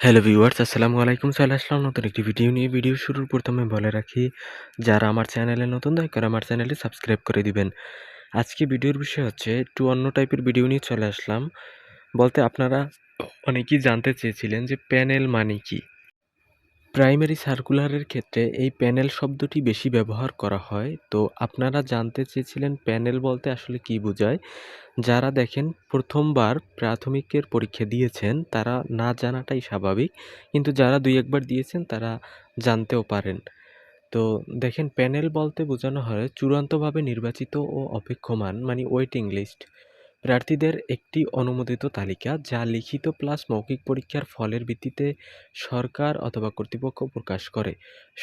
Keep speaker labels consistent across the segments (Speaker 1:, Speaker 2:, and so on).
Speaker 1: Hello viewers আসসালামু আলাইকুম। চলে আসলাম নতুন একটি ভিডিও নিয়ে। ভিডিও শুরুর প্রথমে বলে রাখি, যারা আমার চ্যানেলে নতুন, দয়া করে আমার চ্যানেলটি সাবস্ক্রাইব করে দিবেন। আজকে ভিডিওর বিষয় হচ্ছে, একটু অন্য টাইপের ভিডিও নিয়ে চলে আসলাম। বলতে আপনারা অনেকেই জানতে চেয়েছিলেন যে প্যানেল মানে কি। প্রাইমারি সার্কুলারের ক্ষেত্রে এই প্যানেল শব্দটি বেশি ব্যবহার করা হয়। তো আপনারা জানতে চেয়েছিলেন প্যানেল বলতে আসলে কি বোঝায়? যারা দেখেন, প্রথমবার প্রাথমিকের পরীক্ষা দিয়েছেন, তারা না জানাটাই স্বাভাবিক। কিন্তু যারা দুই একবার দিয়েছেন, তারা জানতেও পারেন। তো দেখেন, প্যানেল বলতে বোঝানো হয় চূড়ান্তভাবে নির্বাচিত ও অপেক্ষমান মানে ওয়েটিং লিস্ট। প্রার্থীদের একটি অনুমোদিত তালিকা যা লিখিত প্লাস মৌখিক পরীক্ষার ফলের ভিত্তিতে সরকার অথবা কর্তৃপক্ষ প্রকাশ করে।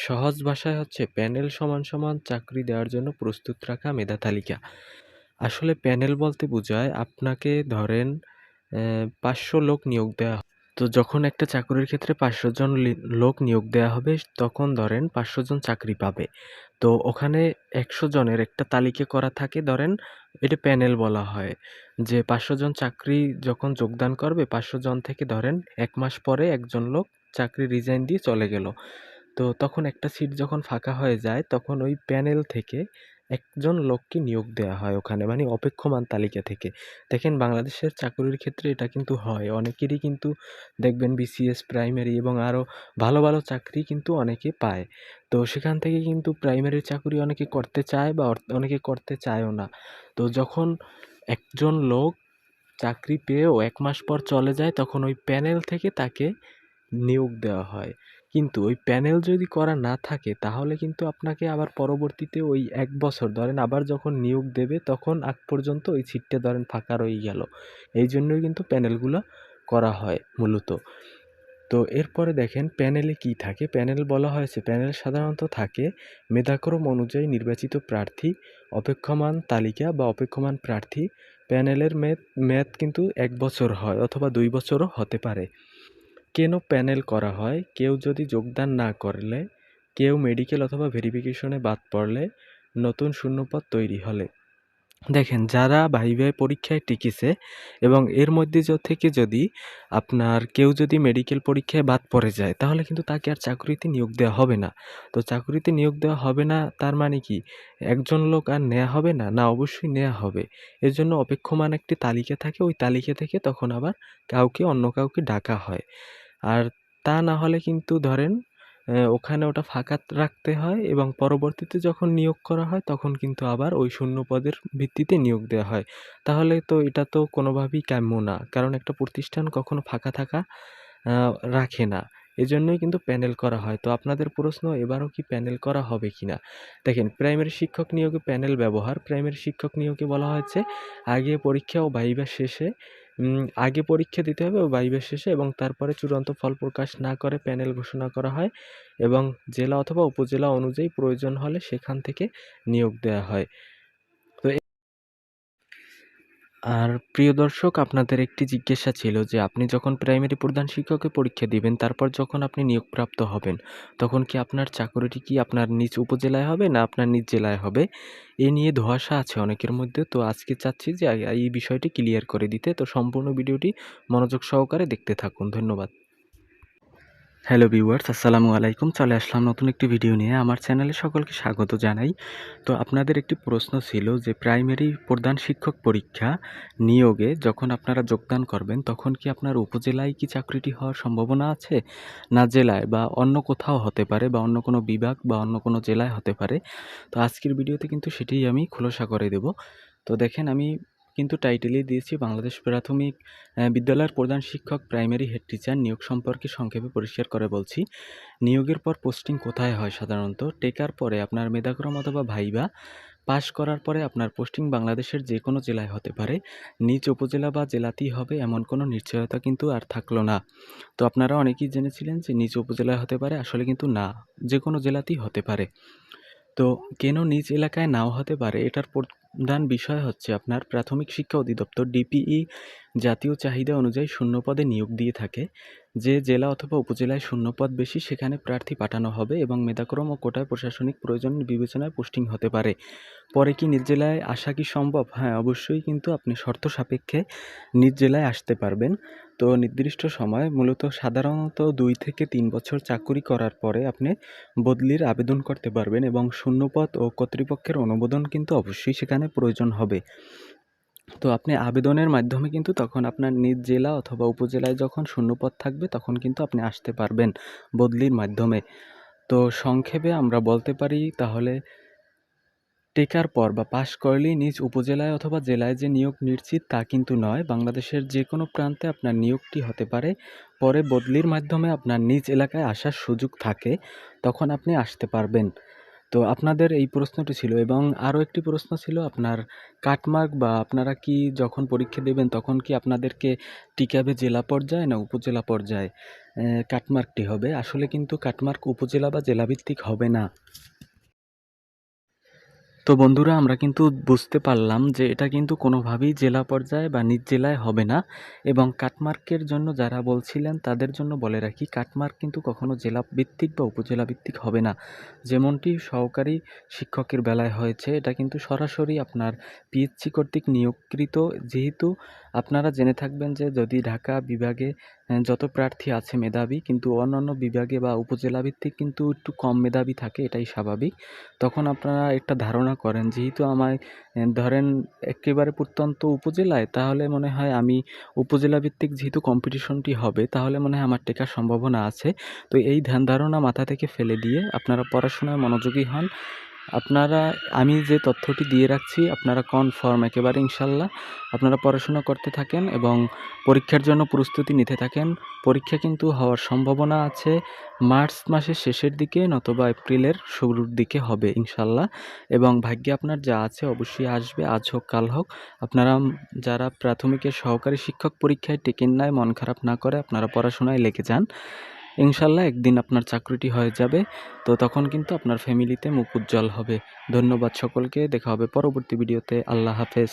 Speaker 1: সহজ ভাষায় হচ্ছে প্যানেল সমান সমান চাকরি দেওয়ার জন্য প্রস্তুত রাখা মেধা তালিকা। আসলে প্যানেল বলতে বোঝায় আপনাকে ধরেন পাঁচশো লোক নিয়োগ দেওয়া তো যখন একটা চাকরির ক্ষেত্রে পাঁচশো জন লোক নিয়োগ দেওয়া হবে, তখন ধরেন পাঁচশো জন চাকরি পাবে। তো ওখানে একশো জনের একটা তালিকা করা থাকে, ধরেন এটা প্যানেল বলা হয়, যে পাঁচশো জন চাকরি যখন যোগদান করবে, পাঁচশো জন থেকে ধরেন এক মাস পরে একজন লোক চাকরি রিজাইন দিয়ে চলে গেল। তো তখন একটা সিট যখন ফাঁকা হয়ে যায়, তখন ওই প্যানেল থেকে একজন লোককে নিয়োগ দেওয়া হয় ওখানে মানে অপেক্ষমান তালিকা থেকে। দেখেন বাংলাদেশের চাকরির ক্ষেত্রে এটা কিন্তু হয়। অনেকেরই কিন্তু দেখবেন বিসিএস প্রাইমারি এবং আরও ভালো ভালো চাকরি কিন্তু অনেকে পায়। তো সেখান থেকে কিন্তু প্রাইমারি চাকরি অনেকে করতে চায় বা অনেকে করতে চায়ও না। তো যখন একজন লোক চাকরি পেয়েও এক মাস পর চলে যায়, তখন ওই প্যানেল থেকে তাকে নিয়োগ দেওয়া হয়। কিন্তু ওই প্যানেল যদি করা না থাকে, তাহলে কিন্তু আপনাকে আবার পরবর্তীতে ওই এক বছর, ধরেন আবার যখন নিয়োগ দেবে, তখন আগ পর্যন্ত ওই সিটটা ধরেন ফাঁকা রয়ে গেল। এই জন্যই কিন্তু প্যানেলগুলো করা হয় মূলত। তো এরপরে দেখেন প্যানেলে কি থাকে? প্যানেল বলা হয়েছে প্যানেল সাধারণত থাকে মেধাক্রম অনুযায়ী নির্বাচিত প্রার্থী, অপেক্ষমান তালিকা বা অপেক্ষমান প্রার্থী। প্যানেলের মেয়াদ কিন্তু এক বছর হয় অথবা দুই বছরও হতে পারে। কেন প্যানেল করা হয়? কেউ যদি যোগদান না করলে, কেউ মেডিকেল অথবা ভেরিফিকেশনে বাদ পড়লে নতুন শূন্যপদ তৈরি হলে। দেখেন, যারা ভাইভাই পরীক্ষায় টিকেছে এবং এর মধ্যে থেকে যদি আপনার কেউ যদি মেডিকেল পরীক্ষায় বাদ পড়ে যায়, তাহলে কিন্তু তাকে আর চাকরিতে নিয়োগ দেওয়া হবে না। তো চাকরিতে নিয়োগ দেওয়া হবে না, তার মানে কি? একজন লোক আর নেওয়া হবে না? না, অবশ্যই নেওয়া হবে। এর জন্য অপেক্ষমান একটি তালিকা থাকে। ওই তালিকা থেকে তখন আবার কাউকে, অন্য কাউকে ডাকা হয়। আর তা না হলে কিন্তু ধরেন ওখানে ওটা ফাঁকা রাখতে হয় এবং পরবর্তীতে যখন নিয়োগ করা হয় তখন কিন্তু আবার ওই শূন্য পদের ভিত্তিতে নিয়োগ দেওয়া হয়। তাহলে তো এটা তো কোনোভাবেই কাম্য না। কারণ একটা প্রতিষ্ঠান কখনো ফাঁকা থাকা রাখে না। এজন্যই কিন্তু প্যানেল করা হয়। তো আপনাদের প্রশ্ন, এবারও কি প্যানেল করা হবে কি না দেখেন, প্রাইমারি শিক্ষক নিয়োগে প্যানেল ব্যবহার। প্রাইমারি শিক্ষক নিয়োগে বলা হয়েছে, আগে পরীক্ষা ও ভাইবা শেষে আগে পরীক্ষা দিতে হবে ও ভাইভা শেষে এবং তারপরে চূড়ান্ত ফল প্রকাশ না করে প্যানেল ঘোষণা করা হয় এবং জেলা অথবা উপজেলা অনুযায়ী প্রয়োজন হলে সেখান থেকে নিয়োগ দেওয়া হয়। আর প্রিয় দর্শক, আপনাদের একটি জিজ্ঞাসা ছিল যে, আপনি যখন প্রাইমারি প্রধান শিক্ষকের পরীক্ষা দিবেন, তারপর যখন আপনি নিয়োগপ্রাপ্ত হবেন, তখন কি আপনার চাকরিটি কি আপনার নিজ উপজেলায় হবে না আপনার নিজ জেলায় হবে? এ নিয়ে ধোয়াশা আছে অনেকের মধ্যে। তো আজকে চাচ্ছি যে, এই বিষয়টি ক্লিয়ার করে দিতে। তো সম্পূর্ণ ভিডিওটি মনোযোগ সহকারে দেখতে থাকুন। ধন্যবাদ। হ্যালো ভিউয়ার্স, আসসালামু আলাইকুম। চলে আসলাম নতুন একটি ভিডিও নিয়ে। আমার চ্যানেলে সকলকে স্বাগত জানাই। তো আপনাদের একটি প্রশ্ন ছিল যে, প্রাইমারি প্রধান শিক্ষক পরীক্ষা নিয়োগে যখন আপনারা যোগদান করবেন, তখন কি আপনার উপজেলায় কি চাকরিটি হওয়ার সম্ভাবনা আছে? না জেলায় বা অন্য কোথাও হতে পারে বা অন্য কোনো বিভাগ বা অন্য কোনো জেলায় হতে পারে। তো আজকের ভিডিওতে কিন্তু সেটাই আমি খোলসা করে দেব। তো দেখেন, আমি কিন্তু টাইটেলই দিয়েছি বাংলাদেশ প্রাথমিক বিদ্যালয়ের প্রধান শিক্ষক, প্রাইমারি হেড টিচার নিয়োগ সম্পর্কে সংক্ষেপে পরিষ্কার করে বলছি। নিয়োগের পর পোস্টিং কোথায় হয় সাধারণত? টেকার পরে আপনার মেধাক্রম অথবা ভাইবা? পাশ করার পরে আপনার পোস্টিং বাংলাদেশের যে কোনো জেলায় হতে পারে। নিজ উপজেলা বা জেলাতেই হবে এমন কোনো নিশ্চয়তা কিন্তু আর থাকল না। তো আপনারা অনেকেই জেনেছিলেন যে নিজ উপজেলায় হতে পারে, আসলে কিন্তু না, যে কোনো জেলাতেই হতে পারে। তো কেন নিজ এলাকায় নাও হতে পারে? এটার প্রধান বিষয় হচ্ছে আপনার প্রাথমিক শিক্ষা অধিদপ্তর ডিপিই জাতীয় চাহিদা অনুযায়ী শূন্যপদে নিয়োগ দিয়ে থাকে। যে জেলা অথবা উপজেলায় শূন্যপদ বেশি, সেখানে প্রার্থী পাঠানো হবে এবং মেধাক্রম ও কোটায় প্রশাসনিক প্রয়োজন বিবেচনায় পোস্টিং হতে পারে। পরে কি নিজ জেলায় আসা কি সম্ভব? হ্যাঁ অবশ্যই কিন্তু আপনি শর্ত সাপেক্ষে নিজ জেলায় আসতে পারবেন। তো নির্দিষ্ট সময়, মূলত সাধারণত দুই থেকে তিন বছর চাকুরি করার পরে আপনি বদলির আবেদন করতে পারবেন এবং শূন্যপদ ও কর্তৃপক্ষের অনুমোদন কিন্তু অবশ্যই সেখানে প্রয়োজন হবে। তো আপনি আবেদনের মাধ্যমে কিন্তু তখন আপনার নিজ জেলা অথবা উপজেলায় যখন শূন্যপদ থাকবে, তখন কিন্তু আপনি আসতে পারবেন বদলির মাধ্যমে। তো সংক্ষেপে আমরা বলতে পারি, তাহলে টেকার পর বা পাশ করলেই নিজ উপজেলায় অথবা জেলায় যে নিয়োগ নিশ্চিত তা কিন্তু নয়। বাংলাদেশের যে কোনো প্রান্তে আপনার নিয়োগটি হতে পারে। পরে বদলির মাধ্যমে আপনার নিজ এলাকায় আসার সুযোগ থাকে, তখন আপনি আসতে পারবেন। তো আপনাদের এই প্রশ্নটি ছিল এবং আরও একটি প্রশ্ন ছিল আপনার কাটমার্ক বা আপনারা কি যখন পরীক্ষা দেবেন তখন কি আপনাদেরকে টিকাবে জেলা পর্যায়ে না উপজেলা পর্যায়ে কাটমার্কটি হবে? আসলে কিন্তু কাটমার্ক উপজেলা বা জেলাভিত্তিক হবে না। তো বন্ধুরা, আমরা কিন্তু বুঝতে পারলাম যে এটা কিন্তু কোনোভাবেই জেলা পর্যায়ে বা নিজ জেলায় হবে না এবং কাটমার্কের জন্য যারা বলছিলেন তাদের জন্য বলে রাখি, কাটমার্ক কিন্তু কখনো জেলা ভিত্তিক বা উপজেলা ভিত্তিক হবে না। যেমনটি সহকারী শিক্ষকের বেলায় হয়েছে, এটা কিন্তু সরাসরি আপনার পিএইচসি কর্তৃক নিয়োগকৃত, যেহেতু আপনারা জেনে থাকবেন যে যদি ঢাকা বিভাগে যত প্রার্থী আছে মেধাবী, কিন্তু অন্যান্য বিভাগে বা উপজেলা ভিত্তিক কিন্তু একটু কম মেধাবী থাকে, এটাই স্বাভাবিক। তখন আপনারা একটা ধারণা করেন, যেহেতু আমায় ধরেন একেবারে প্রত্যন্ত উপজেলায়, তাহলে মনে হয় আমি উপজেলা ভিত্তিক যেহেতু কম্পিটিশনটি হবে, তাহলে মনে হয় আমার টেকার সম্ভাবনা আছে। তো এই ধ্যান ধারণা মাথা থেকে ফেলে দিয়ে আপনারা পড়াশোনায় মনোযোগী হন। আপনারা, আমি যে তথ্যটি দিয়ে রাখছি, আপনারা কনফার্ম একেবারে ইনশাল্লাহ। আপনারা পড়াশোনা করতে থাকেন এবং পরীক্ষার জন্য প্রস্তুতি নিতে থাকেন। পরীক্ষা কিন্তু হওয়ার সম্ভাবনা আছে। মার্চ মাসের শেষের দিকে নতবা এপ্রিলের শুরুর দিকে হবে ইনশাল্লাহ। এবং ভাগ্যে আপনার যা আছে অবশ্যই আসবে, আজ হোক, কাল হোক। আপনারা যারা প্রাথমিকের সহকারী শিক্ষক পরীক্ষায় টেকেন নাই, মন খারাপ না করে আপনারা পড়াশোনায় লেগে যান। ইনশাল্লাহ একদিন আপনার চাকরিটি হয়ে যাবে। তো তখন কিন্তু আপনার ফ্যামিলিতে মুখ উজ্জ্বল হবে। ধন্যবাদ সকলকে। দেখা হবে পরবর্তী ভিডিওতে আল্লাহ হাফেজ।